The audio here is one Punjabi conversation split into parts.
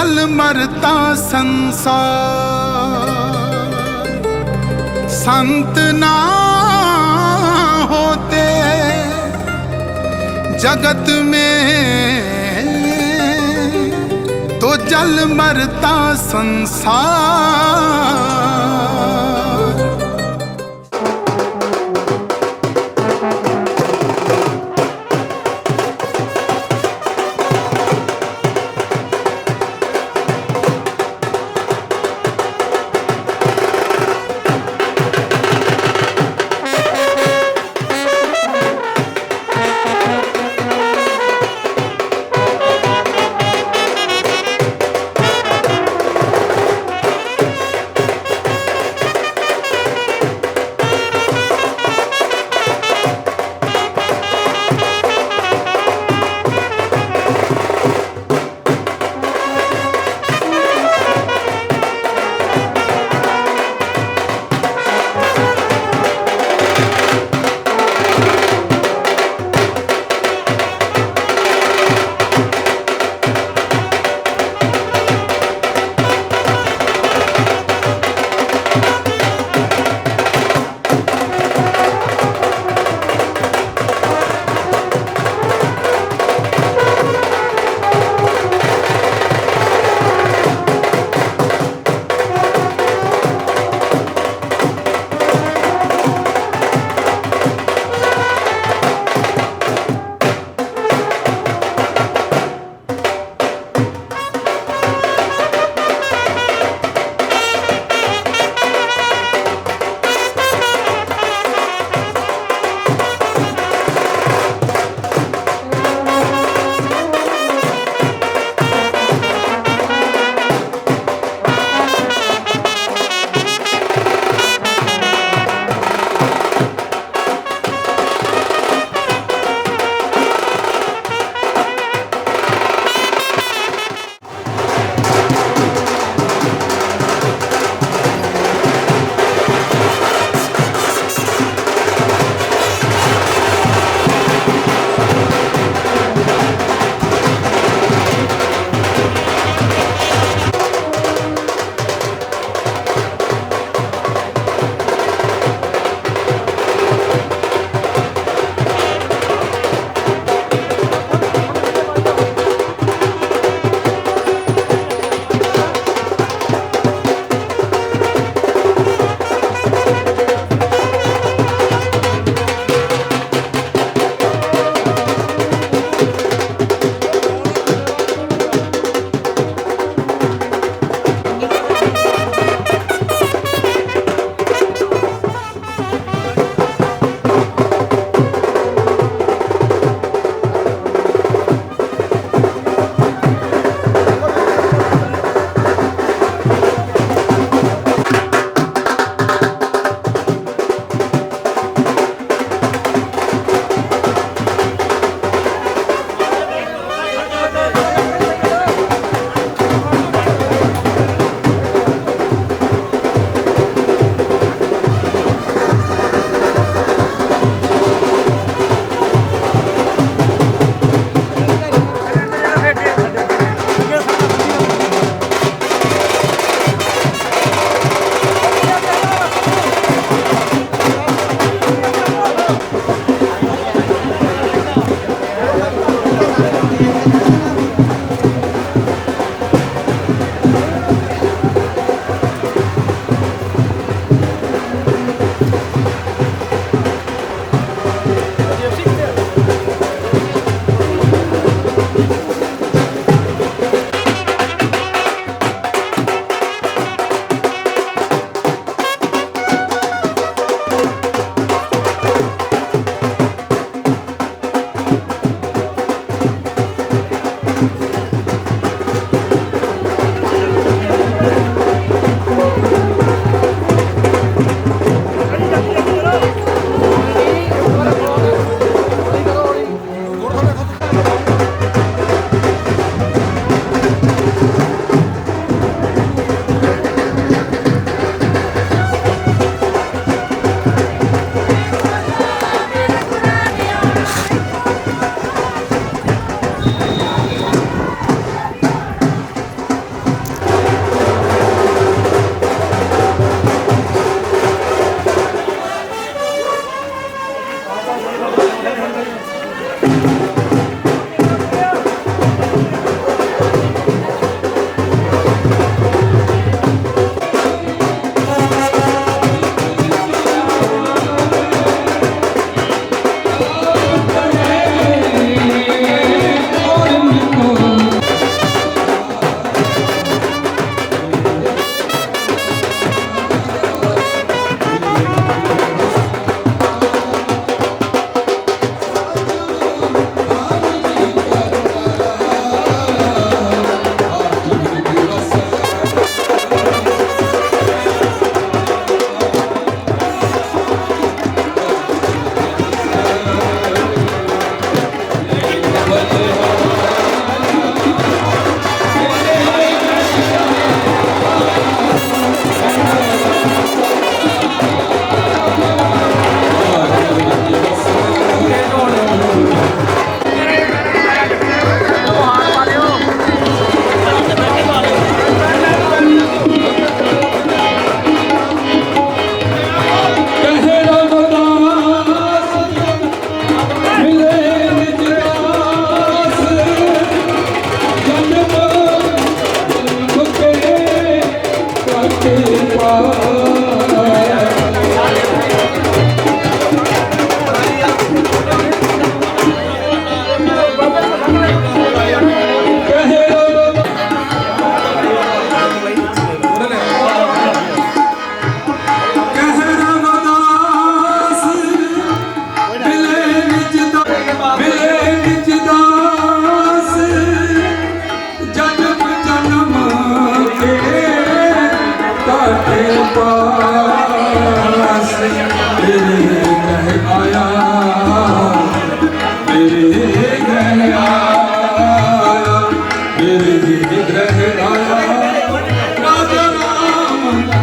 तो जल मरता संसार संत ना होते जगत में तो जल मरता संसार ਮੇਰੇ ਗ੍ਰਹਿ ਆਇਆ ਰਾਜਾ ਰਾਮ ਦਾ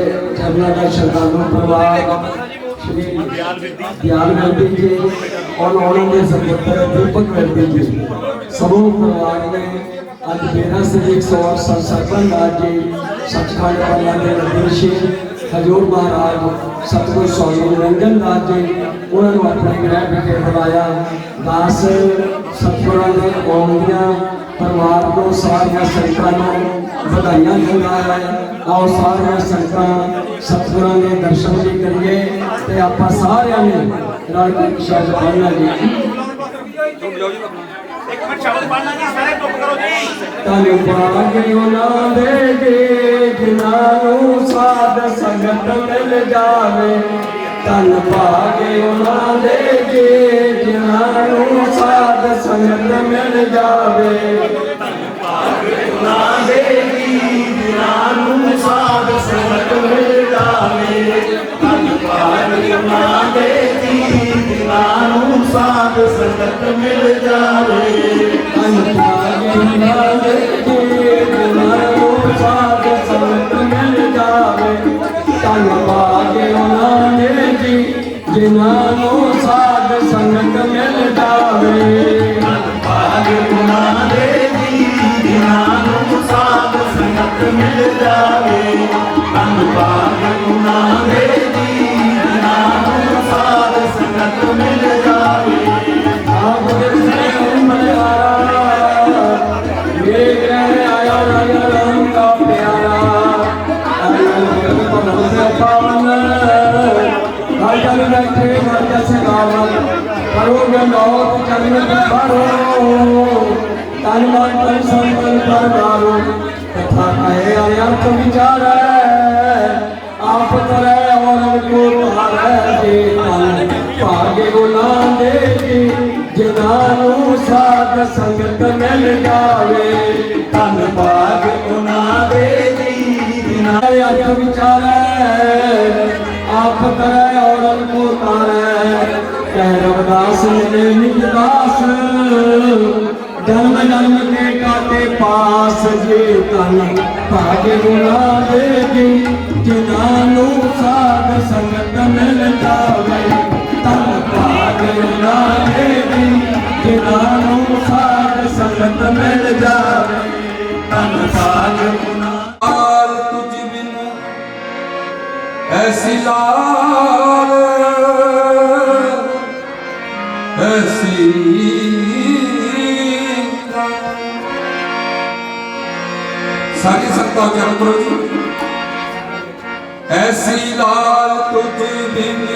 ਸਤਿਗੁਰਾਂ ਦੇ ਚਰਨਾਂ ਦਾ ਸ਼ਰਧਾਲੂ ਪਰਿਵਾਰ ਸ਼੍ਰੀ ਗਿਆਨ ਗਾਂਧੀ ਜੀ ਔਰ ਉਹਨਾਂ ਦੇ ਸਪੁੱਤਰ ਦੀਪਕ ਗਾਂਧੀ ਜੀ ਸਮੂਹ ਪਰਿਵਾਰ ਨੇ ਅੱਜ ਮੇਰਾ ਸ੍ਰੀ 108 ਸੰਸਰਪਨ ਰਾਜ ਜੀ ਸੱਚਖੰਡ ਵਾਲਾ ਦੇ ਨਿਰਦੇਸ਼ੀ ਹਜੂਰ ਮਹਾਰਾਜ ਸਤਿਗੁਰ ਸਵਾਮੀ ਨਿਰੰਜਨ ਦਾਸ ਜੀ ਉਹਨਾਂ ਨੂੰ ਆਪਣੇ ਗ੍ਰਹਿ ਵਿਖੇ ਬੁਲਾਇਆ ਦਾਸ ਸਤਿਗੁਰਾਂ ਦੇ ਆਉਂਦੀਆਂ ਪਰਿਵਾਰ ਨੂੰ ਸਾਰੀਆਂ ਸੰਗਤਾਂ ਨੂੰ ਵਧਾਈਆਂ ਦਿੰਦਾ ਹੈ। ਆਓ ਸਾਰੀਆਂ ਸੰਗਤਾਂ ਸਤਿਗੁਰਾਂ ਦੇ ਦਰਸ਼ਨ ਵੀ ਕਰੀਏ ਤੇ ਆਪਾਂ ਸਾਰਿਆਂ ਨੇ ਰਲ ਕੇ ਸ਼ਬਦ ਪੜ੍ਹਨਾ ਜੀ ਇੱਕ ਮਿੰਟ ਸ਼ਬਦ ਪੜ੍ਹਨਾ ਜੀ। ਸਾਰੇ ਚੁੱਪ ਕਰੋ ਜੀ ਤਨ ਭਾਗੇ ਉਹਨਾਂ ਦੇ ਜਿਨ੍ਹਾਂ ਨੂੰ ਸਾਧ ਸੰਗਤ ਮਿਲ ਜਾਵੇ। ਤਨ ਭਾਗੇ ਉਹਨਾਂ ਦੇ ਜੇ, ਜਿਨ੍ਹਾਂ ਨੂੰ ਸਾਧ ਸੰਗਤ ਮਿਲ ਜਾਵੇ। ਉਹਨਾਂ ਦੇ ਜੀ, ਜਿਨ੍ਹਾਂ ਨੂੰ ਸਾਧ ਸੰਗਤ ਮਿਲ ਜਾਵੇ। ਧੰਨ ਭਾਗ ਉਹਨਾਂ ਦੇ ਜੀ, ਜਿਨ੍ਹਾਂ ਨੂੰ ਸਾਧ ਸੰਗਤ ਮਿਲ ਜਾਵੇ। ਤਨ ਭਾਗੇ ਉਹਨਾਂ ਦੇ ਜੇ ਜਿਨ੍ਹਾਂ ਨੂੰ ਸਾਧ ਸੰਗਤ ਮਿਲ ਜਾਵੇ। ਭਾਗ ਉਹਨਾਂ ਦੇ ਜੀ ਜਿਨ੍ਹਾਂ ਨੂੰ ਸਾਧ ਸੰਗਤ ਮਿਲ ਜਾਵੇ। ਧੰਨ ਭਾਗ ਉਹਨਾਂ ਦੇ ਜੀ ਜਿਨ੍ਹਾਂ ਨੂੰ ਸਾਧ ਸੰਗਤ ਮਿਲ ਜਾਵੇ। ਆਪ ਦੇ ਸੇ ਮਲਿਆਰਾ ਮੇਰੇ ਰਾਜਾ ਨੇ ਬੈਠੇ ਰਾਜਾ ਸੇ ਗਾਵਨ ਕਰੋ ਗਨੌਤ ਚਰਨ ਬਾਰੋ ਤਨ ਮਨ ਤਨ ਸੰਤਨ ਪਰਵਾਰੋ ਕਥਾ ਕਹੇ ਅਰਥ ਵਿਚਾਰੈ ਆਪ ਕਰੈ ਔਰ ਕੋ ਤਾਰੈ ਜੇ ਤਨ ਭਾਗੇ ਗੁਨਾਹ ਦੇ ਜੀ ਜਿਨ੍ਹਾਂ ਨੂੰ ਸਾਧ ਸੰਗਤ ਮਿਲ ਜਾਵੇ ਧੰਨ ਭਾਗ ਉਹਨਾਂ ਦੇ ਜੀ ਜਿਨ੍ਹਾਂ ਨਾਲੇ ਆਪ ਕਰੈ ਔਰ ਕੋ ਤਾਰੈ। ਕਹਿ ਰਵਦਾਸ ਮਿਲੇ ਨਿਜ ਦਾਸ। ਜਨਮ ਜਨਮ ਕੇ ਕਾਟੇ ਪਾਸ ਜੇ ਤਨ। ਭਾਗੇ ਗੁਨਾ ਦੇ ਜੀ, ਜਿਨ੍ਹਾਂ ਨੂੰ ਸਾਧ ਸੰਗਤ ਮਿਲ ਜਾਵੇ। ਤਨ ਭਾਗੇ ਗੁਨਾ ਦੇ ਜੀ, ਜਿਨ੍ਹਾਂ ਨੂੰ ਸਾਧ ਸੰਗਤ ਮਿਲ ਜਾਵੇ। ਐਸੀ ਲਾਲ ਐਸੀ ਸਾਰੀ ਸੰਤਾਂ ਜਨ ਕਰੋ ਜੀ ਐਸੀ ਲਾਲ ਤੁਝ ਬਿਨ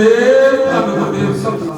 ਜੈ ਗੁਰਦੇਵ ਧੰਨ ਗੁਰਦੇਵ ਸਤਿ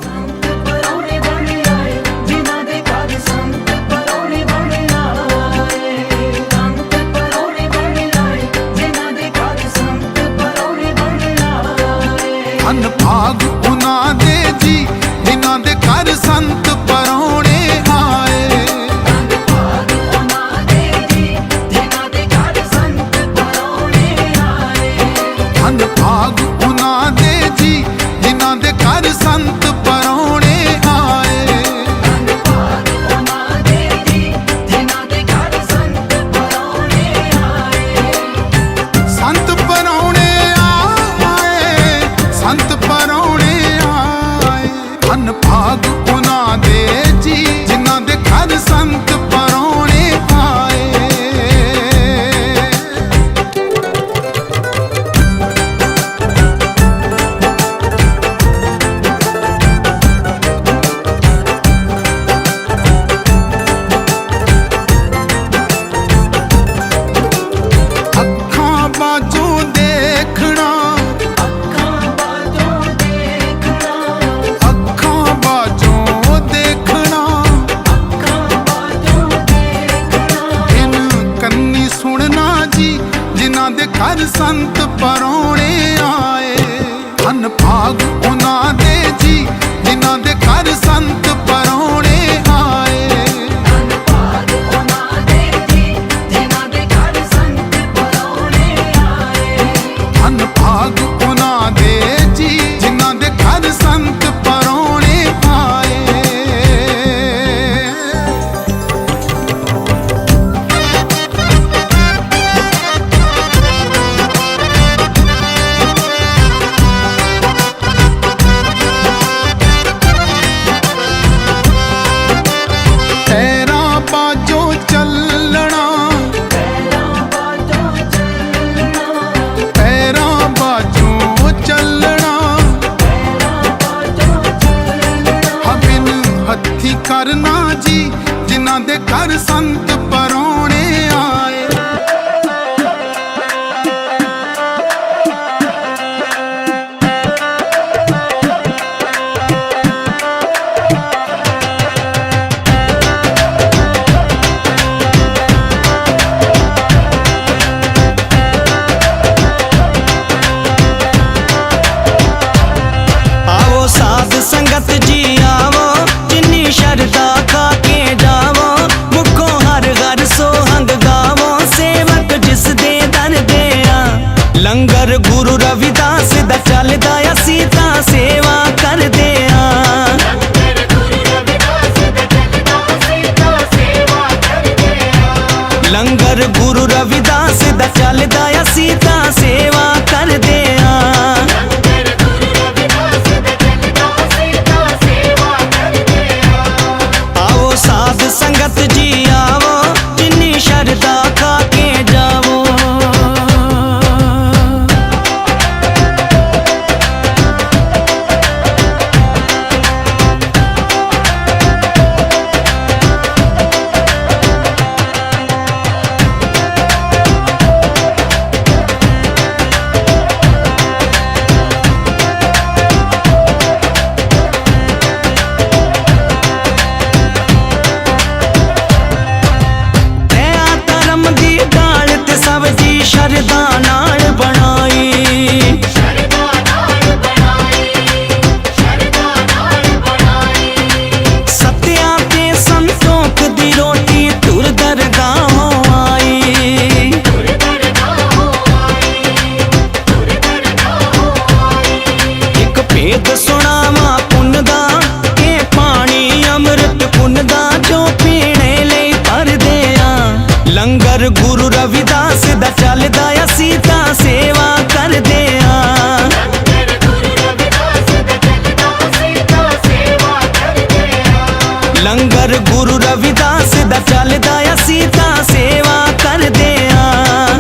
ਕਰ ਗੁਰੂ ਰਵਿਦਾਸ ਦਾ ਚੱਲਦਾ ਅਸੀਂ ਤਾਂ ਸੇਵਾ ਕਰਦੇ ਆਂ।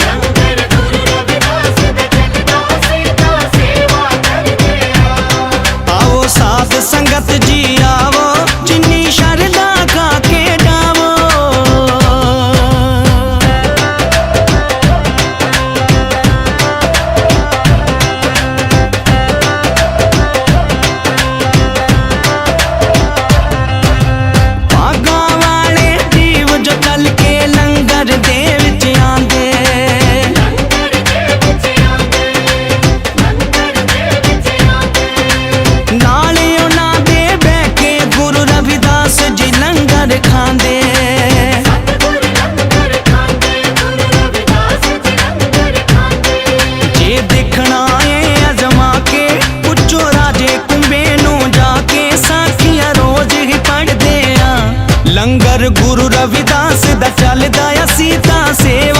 ਆਓ ਸਾਥ ਸੰਗਤ ਜੀ ਆਓ। ਗੁਰੂ ਰਵਿਦਾਸ ਦਾ ਚੱਲਦਾ ਅਸੀਂ ਤਾਂ ਸੇ